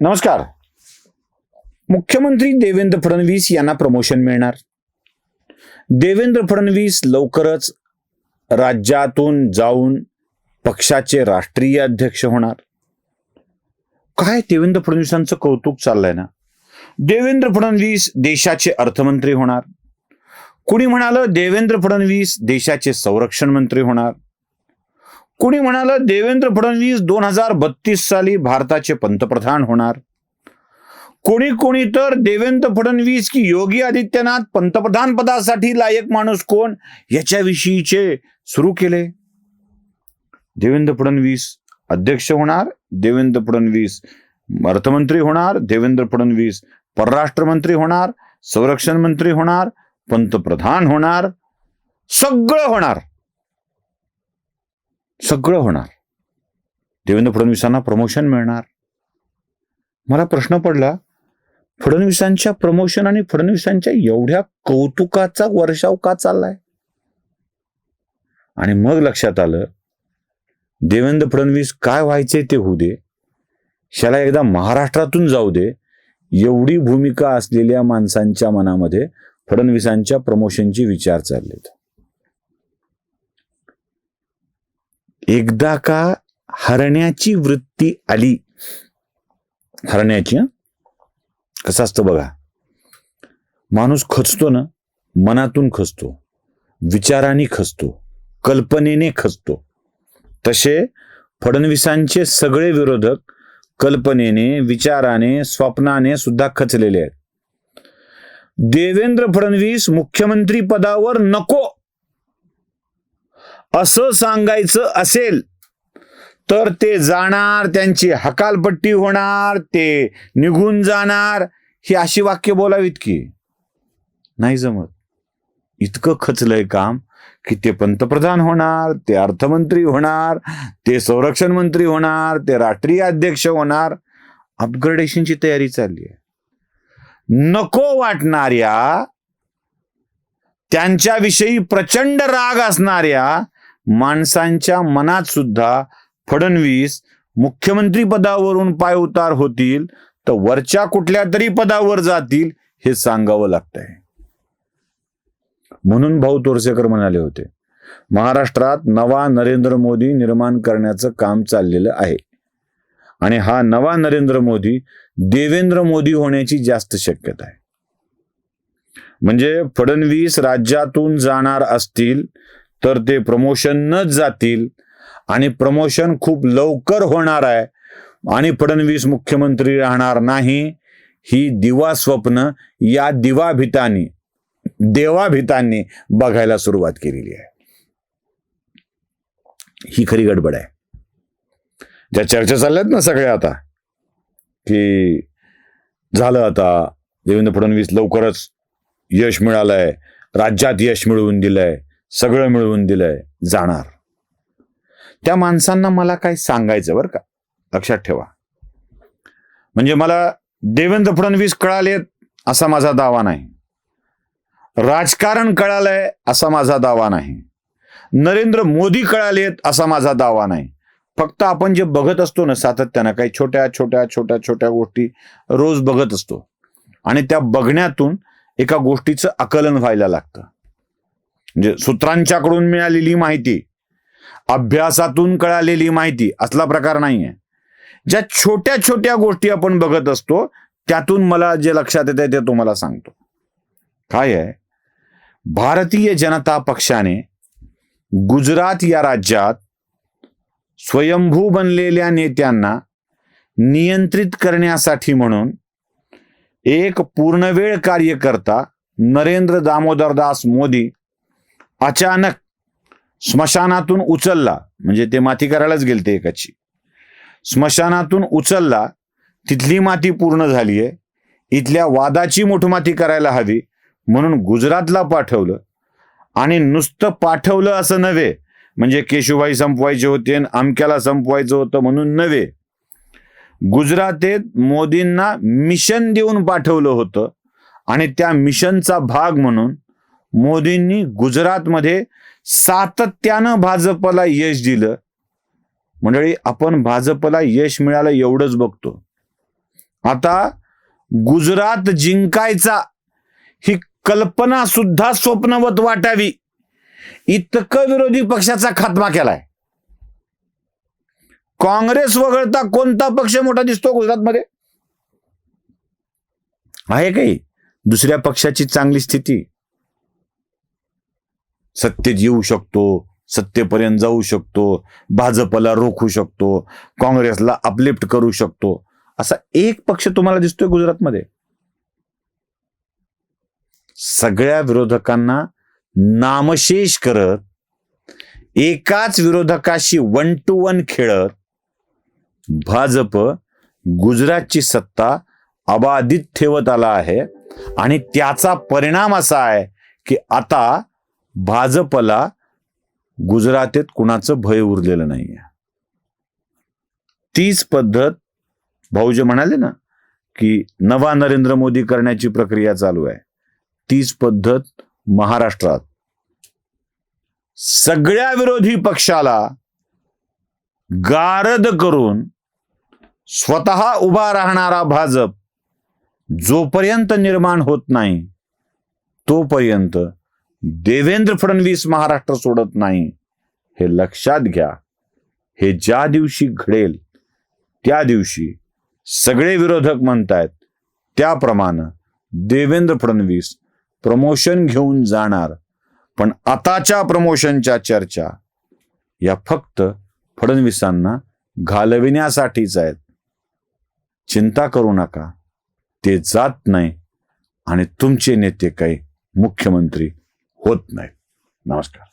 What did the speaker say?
नमस्कार. मुख्यमंत्री देवेंद्र फडणवीस यांना प्रमोशन मिळणार. देवेंद्र फडणवीस लवकरच राज्यातून जाऊन पक्षाचे राष्ट्रीय अध्यक्ष होणार. काय देवेंद्र फडणवीसांचं कौतुक चाललंय ना? देवेंद्र फडणवीस देशाचे अर्थमंत्री होणार. कुणी म्हणालं देवेंद्र फडणवीस देशाचे संरक्षण मंत्री होणार? कुणी म्हणालं देवेंद्र फडणवीस दोन हजार बत्तीस साली भारताचे पंतप्रधान होणार? कोणी कोणी तर देवेंद्र फडणवीस की योगी आदित्यनाथ पंतप्रधान पदासाठी लायक माणूस कोण? याच्याविषयीचे सुरू केले. देवेंद्र फडणवीस अध्यक्ष होणार देवेंद्र फडणवीस अर्थमंत्री होणार देवेंद्र फडणवीस परराष्ट्र मंत्री होणार संरक्षण मंत्री होणार पंतप्रधान होणार सगळं होणार. सगळं होणार. देवेंद्र फडणवीसांना प्रमोशन मिळणार. मला प्रश्न पडला फडणवीसांच्या प्रमोशन आणि फडणवीसांच्या एवढ्या कौतुकाचा वर्षाव का चाललाय? आणि मग लक्षात आलं देवेंद्र फडणवीस काय व्हायचे ते होऊ दे. शाला एकदा महाराष्ट्रातून जाऊ दे. एवढी भूमिका असलेल्या माणसांच्या मनामध्ये फडणवीसांच्या प्रमोशनचे विचार चाललेत. एकदा का हरण्याची वृत्ती आली? हरण्याची कसं असतं बघा. माणूस खचतो ना मनातून खचतो विचाराने खचतो कल्पनेने खचतो. तसे फडणवीसांचे सगळे विरोधक कल्पनेने विचाराने स्वप्नाने सुद्धा खचलेले आहेत. देवेंद्र फडणवीस मुख्यमंत्री पदावर नको! असं सांगायचं असेल तर ते जाणार त्यांची हकालपट्टी होणार ते निघून जाणार. ही अशी वाक्य बोलावीत की? नाही जमत. इतकं खचलंय काम की ते पंतप्रधान होणार ते अर्थमंत्री होणार ते संरक्षण मंत्री होणार ते राष्ट्रीय अध्यक्ष होणार. अपग्रेडेशनची तयारी चालली आहे. नको वाटणाऱ्या त्यांच्याविषयी प्रचंड राग असणाऱ्या माणसांच्या मनात सुद्धा फडणवीस मुख्यमंत्री पदावरून पाय उतार होतील तर वरच्या कुठल्या तरी पदावर जातील हे सांगावं लागतंय. म्हणून भाऊ तोरसेकर म्हणाले होते महाराष्ट्रात नवा नरेंद्र मोदी निर्माण करण्याचं काम चाललेलं आहे. आणि हा नवा नरेंद्र मोदी देवेंद्र मोदी होण्याची जास्त शक्यता आहे. म्हणजे फडणवीस राज्यातून जाणार असतील तर ते प्रमोशनच जातील. आणि प्रमोशन खूप लवकर होणार आहे. आणि फडणवीस मुख्यमंत्री राहणार नाही. ही दिवा स्वप्न या दिवाभितांनी देवाभितांनी बघायला सुरुवात केलेली आहे. ही खरी गडबड आहे. ज्या चर्चा चालल्यात ना सगळ्या आता की झालं आता देवेंद्र फडणवीस लवकरच यश मिळालंय राज्यात यश मिळवून दिलंय. सगळं मिळवून दिलंय जाणार. त्या माणसांना मला काय सांगायचं बरं का? लक्षात ठेवा. म्हणजे मला देवेंद्र फडणवीस कळालेत असा माझा दावा नाही. राजकारण कळालंय असा माझा दावा नाही. नरेंद्र मोदी कळालेत असा माझा दावा नाही. फक्त आपण जे बघत असतो ना सातत्यानं काही छोट्या छोट्या छोट्या छोट्या गोष्टी रोज बघत असतो. आणि त्या बघण्यातून एका गोष्टीचं आकलन व्हायला लागतं. म्हणजे सूत्रांच्याकडून मिळालेली माहिती अभ्यासातून कळालेली माहिती असला प्रकार नाही आहे ज्या छोट्या छोट्या गोष्टी आपण बघत असतो त्यातून मला जे लक्षात येत आहे ते तुम्हाला सांगतो. काय आहे? भारतीय जनता पक्षाने गुजरात या राज्यात स्वयंभू बनलेल्या नेत्यांना नियंत्रित करण्यासाठी म्हणून एक पूर्णवेळ कार्यकर्ता नरेंद्र दामोदरदास मोदी अचानक स्मशानातून उचलला. म्हणजे ते माती करायलाच गेलते एकाची. स्मशानातून उचलला. तिथली माती पूर्ण झाली आहे इथल्या वादाची मोठमाती करायला हवी म्हणून गुजरातला पाठवलं. आणि नुसतं पाठवलं असं नव्हे. म्हणजे केशुभाई संपवायचे होते आणि अमक्याला संपवायचं होतं म्हणून नव्हे. गुजरातेत मोदींना मिशन देऊन पाठवलं होतं. आणि त्या मिशनचा भाग म्हणून मोदींनी गुजरातमध्ये सातत्यानं भाजपला यश दिलं. मंडळी आपण भाजपला यश मिळालं एवढंच बघतो. आता गुजरात जिंकायचा ही कल्पना सुद्धा स्वप्नवत वाटावी. इतकं विरोधी पक्षाचा खात्मा केलाय. काँग्रेस वगळता कोणता पक्ष मोठा दिसतो गुजरातमध्ये? आहे काही. दुसऱ्या पक्षाची चांगली स्थिती. सत्तेत येऊ शकतो सत्तेपर्यंत जाऊ शकतो भाजपला रोखू शकतो काँग्रेसला अपलिफ्ट करू शकतो. असा एक पक्ष तुम्हाला दिसतोय गुजरातमध्ये? सगळ्या विरोधकांना नामशेष करत एकाच विरोधकाशी वन टू वन खेळत भाजप गुजरातची सत्ता अबाधित ठेवत आला आहे. आणि त्याचा परिणाम असा आहे की आता भाजपला गुजरातेत कुणाचं भय उरलेलं नाहीये. तीच पद्धत भाऊजी म्हणाले ना की नवा नरेंद्र मोदी करण्याची प्रक्रिया चालू आहे. तीच पद्धत महाराष्ट्रात. सगळ्या विरोधी पक्षाला गारद करून स्वतः उभा राहणारा भाजप जोपर्यंत निर्माण होत नाही तोपर्यंत देवेंद्र फडणवीस महाराष्ट्र सोडत नाही हे लक्षात घ्या. हे ज्या दिवशी घडेल त्या दिवशी सगळे विरोधक म्हणतायत त्याप्रमाणे देवेंद्र फडणवीस प्रमोशन घेऊन जाणार. पण आताच्या प्रमोशनच्या चर्चा या फक्त फडणवीसांना घालविण्यासाठीच आहेत. चिंता करू नका ते जात नाही आणि तुमचे नेते काही मुख्यमंत्री होत नाहीत नमस्कार